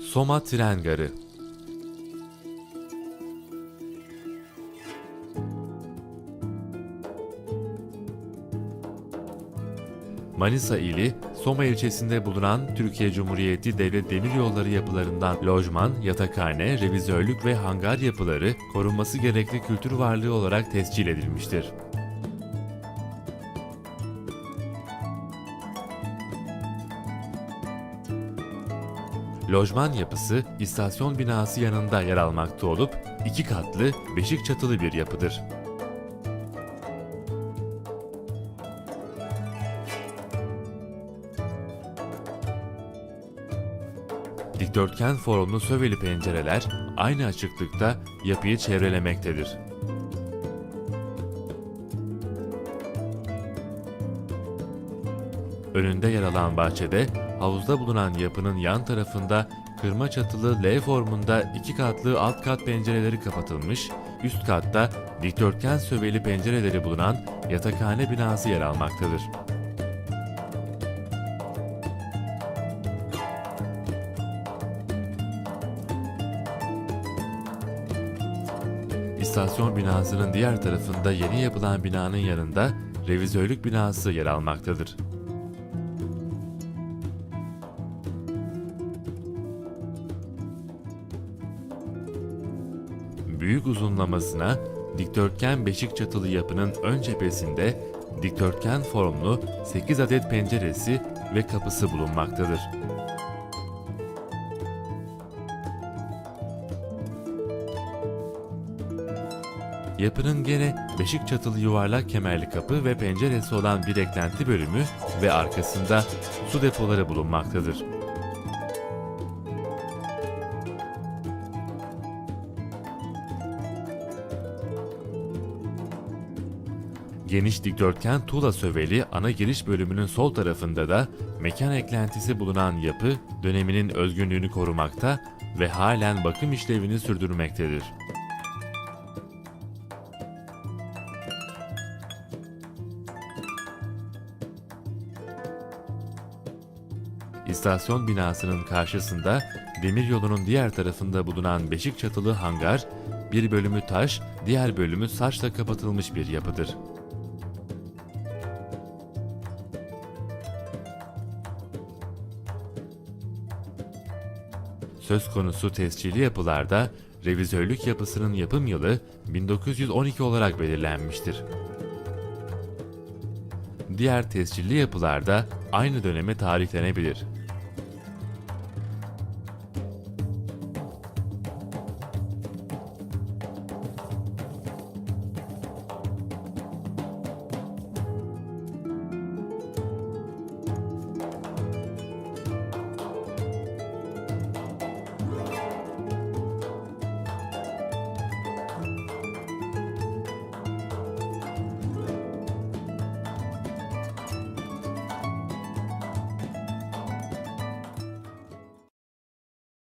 Soma Tren Garı Manisa ili, Soma ilçesinde bulunan Türkiye Cumhuriyeti Devlet Demiryolları yapılarından lojman, yatakhane, revizörlük ve hangar yapıları korunması gerekli kültür varlığı olarak tescil edilmiştir. Lojman yapısı istasyon binası yanında yer almakta olup iki katlı, beşik çatılı bir yapıdır. Dikdörtgen formlu söveli pencereler aynı açıklıkta yapıyı çevrelemektedir. Önünde yer alan bahçede havuzda bulunan yapının yan tarafında kırma çatılı L formunda iki katlı alt kat pencereleri kapatılmış, üst katta dikdörtgen söveli pencereleri bulunan yatakhane binası yer almaktadır. İstasyon binasının diğer tarafında yeni yapılan binanın yanında revizörlük binası yer almaktadır. Büyük uzunlamasına dikdörtgen beşik çatılı yapının ön cephesinde dikdörtgen formlu 8 adet penceresi ve kapısı bulunmaktadır. Yapının gene beşik çatılı yuvarlak kemerli kapı ve penceresi olan bir eklenti bölümü ve arkasında su depoları bulunmaktadır. Geniş dikdörtgen tuğla söveli ana giriş bölümünün sol tarafında da mekan eklentisi bulunan yapı döneminin özgünlüğünü korumakta ve halen bakım işlevini sürdürmektedir. İstasyon binasının karşısında demiryolunun diğer tarafında bulunan beşik çatılı hangar, bir bölümü taş, diğer bölümü saçla kapatılmış bir yapıdır. Söz konusu tescilli yapılarda revizörlük yapısının yapım yılı 1912 olarak belirlenmiştir. Diğer tescilli yapılarda aynı döneme tarihlenebilir.